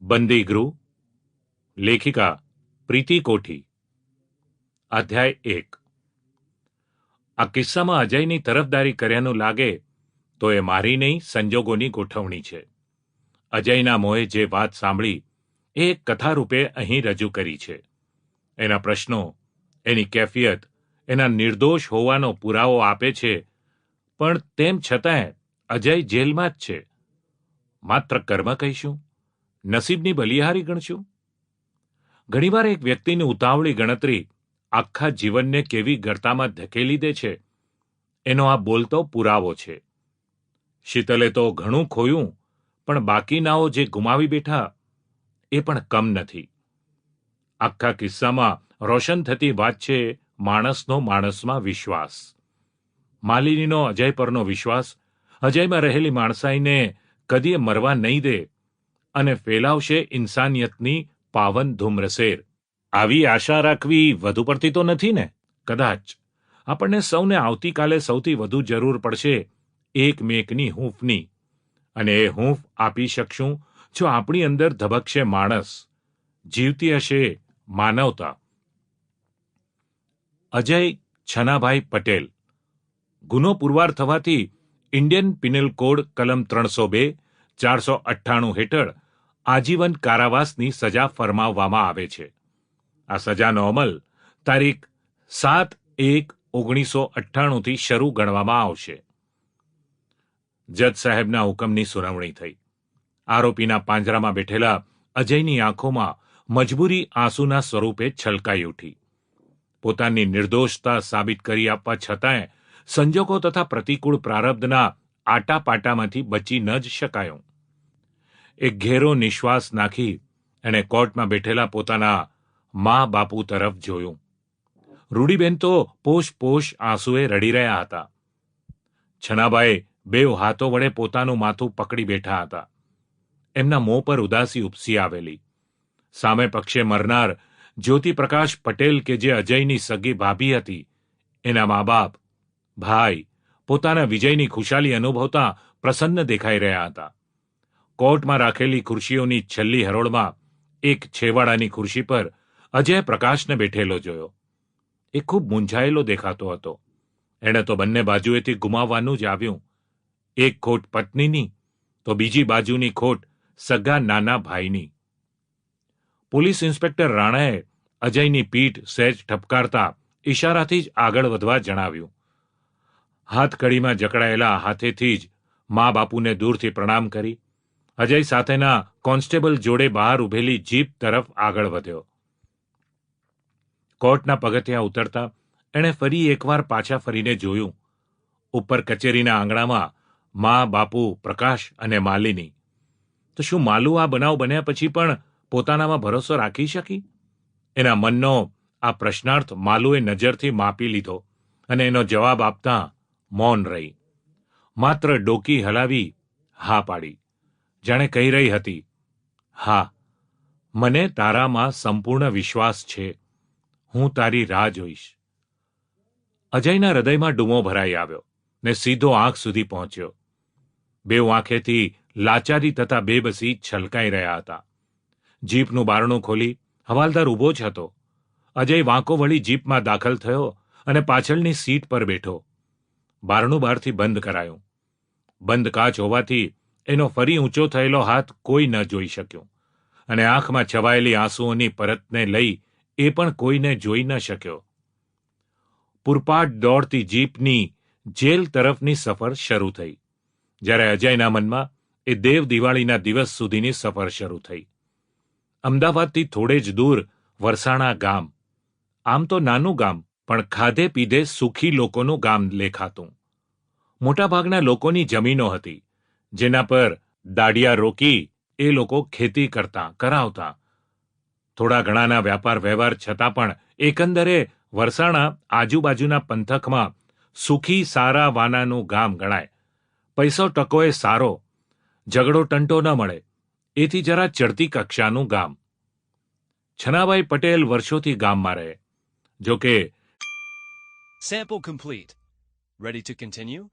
બંદીગૃહ, લેખિકા પ્રીતિ કોઠી. અધ્યાય એક. આ કિસ્સામાં અજયની તરફદારી કર્યાનું લાગે તો એ મારી નહીં, સંજોગોની ગોઠવણી છે. અજયના મોએ જે વાત સાંભળી, એ એક કથા રૂપે અહીં રજૂ કરી છે. એના પ્રશ્નો, એની કેફિયત, એના નિર્દોષ હોવાનો પુરાવો આપે છે, પણ તેમ છતાંય અજય જેલમાં જ છે. માત્ર કર્મ કહીશું? નસીબની બલિહારી ગણશું? ઘણીવાર એક વ્યક્તિની ઉતાવળી ગણતરી આખા જીવનને કેવી ગરતામાં ધકેલી દે છે, એનો આ બોલતો પુરાવો છે. શીતલે તો ઘણું ખોયું, પણ બાકીનાઓ જે ગુમાવી બેઠા, એ પણ કમ નથી. આખા કિસ્સામાં રોશન થતી વાત છે માણસનો માણસમાં વિશ્વાસ. માલિનીનો અજય પરનો વિશ્વાસ, અજયમાં રહેલી માણસાઈને કદીએ મરવા નહીં દે અને ફેલાવશે ઇન્સાનિયતની પાવન ધૂમ્રસેર. આવી આશા રાખવી વધુ પડતી તો નથી ને? કદાચ. આપણને સૌને આવતીકાલે સૌથી વધુ જરૂર પડશે એકમેકની હૂંફની. અને એ હૂંફ આપી શકશું જો આપણી અંદર ધબકશે માણસ. જીવતી હશે માનવતા. અજય છનાભાઈ પટેલ. ગુનો પુરવાર થવાથી ઇન્ડિયન પિનલ કોડ કલમ ત્રણસો બે, ચારસો અઠ્ઠાણું હેઠળ આજીવન કારાવાસની સજા ફરમાવવામાં આવે છે. આ સજાનો અમલ તારીખ સાત એક ઓગણીસો અઠ્ઠાણુંથી શરૂ ગણવામાં આવશે. જજ સાહેબના હુકમની સુનાવણી થઈ. આરોપીના પાંજરામાં બેઠેલા અજયની આંખોમાં મજબૂરી આંસુના સ્વરૂપે છલકાઈ ઉઠી. પોતાની નિર્દોષતા સાબિત કરી આપવા છતાંય સંજોગો તથા પ્રતિકૂળ પ્રારબ્ધના આટાપાટામાંથી બચી ન જ શકાયો. એક ઘેરો નિશ્વાસ નાખી એણે કોર્ટમાં બેઠેલા પોતાના મા બાપુ તરફ જોયું. રૂડીબેન તો પોષ પોષ આંસુએ રડી રહ્યા હતા. છનાભાઈ બેવ હાથો વડે પોતાનું માથું પકડી બેઠા હતા. એમના મોં પર ઉદાસી ઉપસી આવેલી. સામે પક્ષે મરનાર જ્યોતિપ્રકાશ પટેલ કે જે અજયની સગી ભાભી હતી, એના મા બાપ, ભાઈ, પોતાના વિજયની ખુશાલી અનુભવતા પ્રસન્ન દેખાઈ રહ્યા હતા. કોર્ટમાં રાખેલી ખુરશીઓની છેલ્લી હરોળમાં એક છેવાડાની ખુરશી પર અજય પ્રકાશને બેઠેલો જોયો. એ ખૂબ મૂંઝાયેલો દેખાતો હતો. એણે તો બંને બાજુએથી ગુમાવવાનું જ આવ્યું. એક ખોટ પત્નીની, તો બીજી બાજુની ખોટ સગા નાના ભાઈની. પોલીસ ઇન્સ્પેક્ટર રાણાએ અજયની પીઠ સહેજ ઠપકારતા ઈશારાથી જ આગળ વધવા જણાવ્યું. હાથકડીમાં જકડાયેલા હાથેથી જ મા બાપુને દૂરથી પ્રણામ કરી અજય સાથેના કોન્સ્ટેબલ જોડે બહાર ઉભેલી જીપ તરફ આગળ વધ્યો. કોર્ટના પગથિયા ઉતરતા એણે ફરી એકવાર પાછા ફરીને જોયું. ઉપર કચેરીના આંગણામાં મા, બાપુ, પ્રકાશ અને માલિની. તો શું માલુ આ બનાવ બન્યા પછી પણ પોતાનામાં ભરોસો રાખી શકી? એના મનનો આ પ્રશ્નાર્થ માલુએ નજરથી માપી લીધો અને એનો જવાબ આપતા મૌન રહી. માત્ર ડોકી હલાવી હા પાડી. જાણે કહી રહી હતી, હા, મને તારામાં સંપૂર્ણ વિશ્વાસ છે. હું તારી રાહ જોઈશ. અજયના હૃદયમાં ડૂમો ભરાઈ આવ્યો ને સીધો આંખ સુધી પહોંચ્યો. બેઉ આંખેથી લાચારી તથા બેબસી છલકાઈ રહ્યા હતા. જીપનું બારણું ખોલી હવાલદાર ઊભો જ હતો. અજય વાંકો વળી જીપમાં દાખલ થયો અને પાછળની સીટ પર બેઠો. બારણું બહારથી બંધ કરાયું. બંધ કાચ હોવાથી એનો ફરી ઊંચો થયેલો હાથ કોઈ ન જોઈ શક્યો. અને આંખમાં છવાયેલી આંસુઓની પરતને લઈ એ પણ કોઈને જોઈ ન શક્યો. પૂરપાટ દોડતી જીપની જેલ તરફની સફર શરૂ થઈ. જ્યારે અજયના મનમાં એ દેવ દિવાળીના દિવસ સુધીની સફર શરૂ થઈ. અમદાવાદથી થોડે જ દૂર વરસાણા ગામ. આમ તો નાનું ગામ, પણ ખાધે પીધે સુખી લોકોનું ગામ લેખાતું. મોટાભાગના લોકોની જમીનો હતી. જેના પર દાડિયા રોકી એ લોકો ખેતી કરતા, કરાવતા. થોડા ઘણાના વ્યાપાર વ્યવહાર છતાં પણ એકંદરે વરસાણા આજુબાજુના પંથકમાં સુખી સારા વાનાનું ગામ ગણાય. પૈસો ટકોએ સારો, ઝઘડો ટંટો ન મળે. એથી જરા ચડતી કક્ષાનું ગામ. છનાભાઈ પટેલ વર્ષોથી ગામમાં રહે. જોકે sample complete ready to continue?